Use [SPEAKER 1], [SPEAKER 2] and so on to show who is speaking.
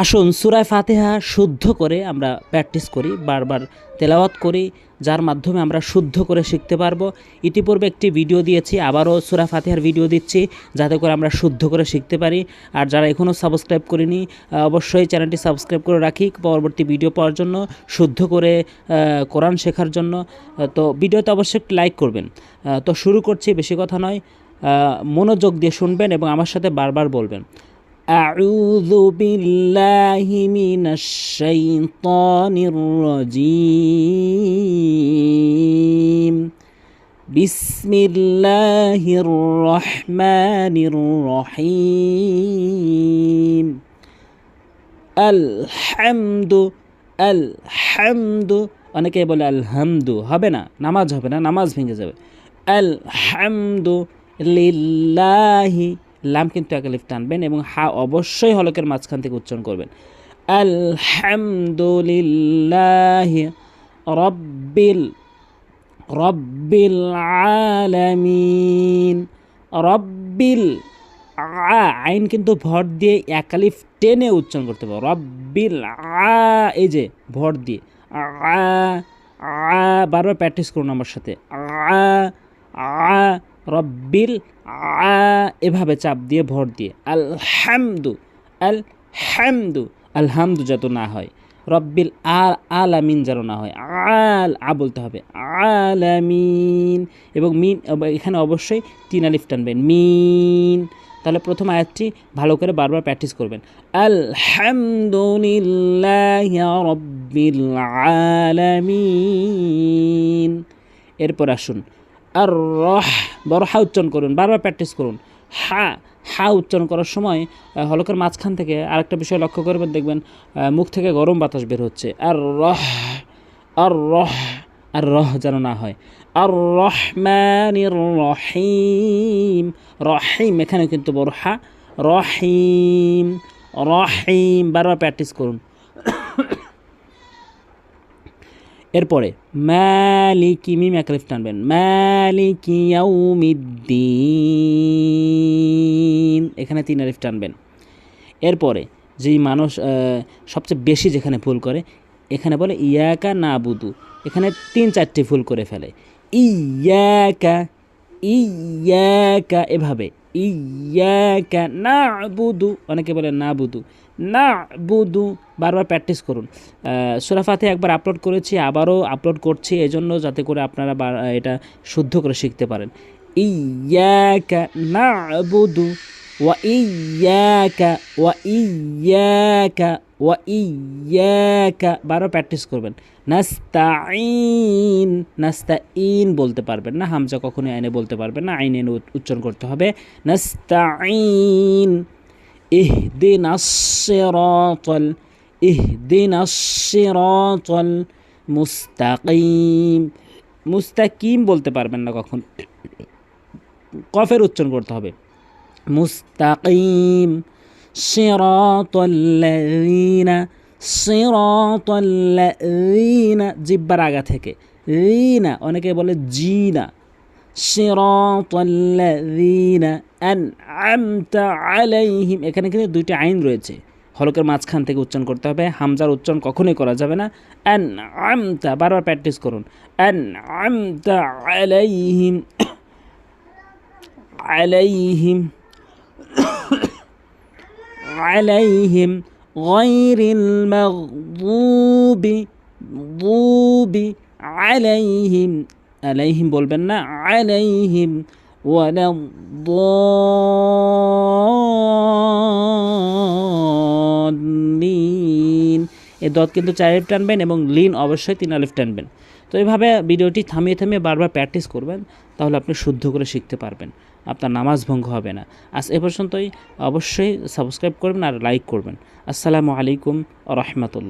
[SPEAKER 1] আসুন সুরায় ফাতেহা শুদ্ধ করে আমরা প্র্যাকটিস করি, বারবার তেলাওয়াত করি, যার মাধ্যমে আমরা শুদ্ধ করে শিখতে পারব। ইতিপূর্বে একটি ভিডিও দিয়েছি, আবারও সুরা ফাতেহার ভিডিও দিচ্ছি, যাতে করে আমরা শুদ্ধ করে শিখতে পারি। আর যারা এখনও সাবস্ক্রাইব করিনি অবশ্যই চ্যানেলটি সাবস্ক্রাইব করে রাখি, পরবর্তী ভিডিও পাওয়ার জন্য, শুদ্ধ করে কোরআন শেখার জন্য। তো ভিডিওতে অবশ্যই একটি লাইক করবেন। তো শুরু করছি, বেশি কথা নয়। মনোযোগ দিয়ে শুনবেন এবং আমার সাথে বারবার বলবেন। أعوذ بالله من الشيطان الرجيم بسم الله الرحمن الرحيم الحمد الحمد অনেকে বলে আলহামদু হবে না নামাজ হবে না নামাজ ভেঙে যাবে আলহামদু লিল্লাহি লাম কিন্তু একালিফ টানবেন এবং হা অবশ্যই হলকের মাঝখান থেকে উচ্চারণ করবেন। আলহামদুলিল্লাহি রব্বিল রব্বিল আলামিন, রব্বিল আ, আইন কিন্তু ভর দিয়ে একালিফ টেনে উচ্চারণ করতে হবে। রব্বিল আ, এই যে ভর দিয়ে, আ আ, বারবার প্র্যাকটিস করুন আমার সাথে। আ আ রব্বিল আ, এভাবে চাপ দিয়ে, ভর দিয়ে। আলহামদু আল হামদু আলহামদু যত না হয়। রব্বিল আল আলামিন যেন না হয়। আল, আ বলতে হবে। আলামিন। এবং মিন, এখানে অবশ্যই তিন আলিফ টানবেন। মিন। তাহলে প্রথম আয়াতটি ভালো করে বারবার প্র্যাকটিস করবেন। আলহামদুলিল্লাহ রব্বিল আলামিন। এরপর আসুন। আর রহ বড় হা উচ্চারণ করুন, বারবার প্র্যাকটিস করুন। হা হা উচ্চারণ করার সময় হলকের মাঝখান থেকে আরেকটা বিষয় লক্ষ্য করবেন, দেখবেন মুখ থেকে গরম বাতাস বের হচ্ছে। আর রহ আর রহ আর রহ যেন না হয়। আর রহমানির রহিম রহিম এখানে কিন্তু বড় হা রহিম রহিম, বারবার প্র্যাকটিস করুন। এরপরে মালিকি মিম একলিফ টানবেন। মালিকি ইয়াউমিদ্দিন। এখানে তিন আলিফ টানবেন। এরপরে, যেই মানুষ সবচেয়ে বেশি যেখানে ভুল করে, এখানে বলে, ইয়াকা না বুদু এখানে তিন চারটি ভুল করে ফেলে। ইয়াকা ইয়াকা, এভাবে। ইয়াকা না বুদু অনেকে বলে না বুদু না বুদু বারবার প্র্যাকটিস করুন সুরাফাতে একবার আপলোড করেছি, আবারও আপলোড করছি, এজন্য যাতে করে আপনারা এটা শুদ্ধ করে শিখতে পারেন। ইয়াকা না বুদু ওয়াইয়াকা ওয়াইয়াকা ওয়াইয়াকা বারো প্র্যাকটিস করবেন। নাস্তাইন নাস্তাইন বলতে পারবেন না, হামজা কখনো আইনে বলতে পারবেন না, আইনে উচ্চারণ করতে হবে। নাস্তাইন ইহদিন আসিরাতাল ইহদিন আসিরাতাল মুস্তাকিম। মুস্তাকিম বলতে পারবেন না কখন। কফের উচ্চারণ করতে হবে। মুস্তাকিম صراط الذين صراط الذين জিব্বার আগা থেকে রিনা অনেকে বলে জিনা صراط الذين أنعمت عليهم এখানে কিন্তু দুইটি আইন রয়েছে হলকের মাঝখান থেকে উচ্চারণ করতে হবে হামজার উচ্চারণ কখনোই করা যাবে না أنعمت বারবার প্র্যাকটিস করুন أنعمت عليهم عليهم عليهم غير المغضوب ضوب عليهم عليهم বলবেন না عليهم ولا الضالين এই দত কিন্তু চার আলিফ টানবেন এবং লিন অবশ্যই তিন আলিফ টানবেন তো এইভাবে ভিডিওটি থামিয়ে থামিয়ে বারবার প্র্যাকটিস করবেন, তাহলে আপনি শুদ্ধ করে শিখতে পারবেন। আপনার নামাজ ভঙ্গ হবে না। আজ এ পর্যন্তই। অবশ্যই সাবস্ক্রাইব করবেন আর লাইক করবেন। আসসালামু আলাইকুম রহমতুল্লাহ।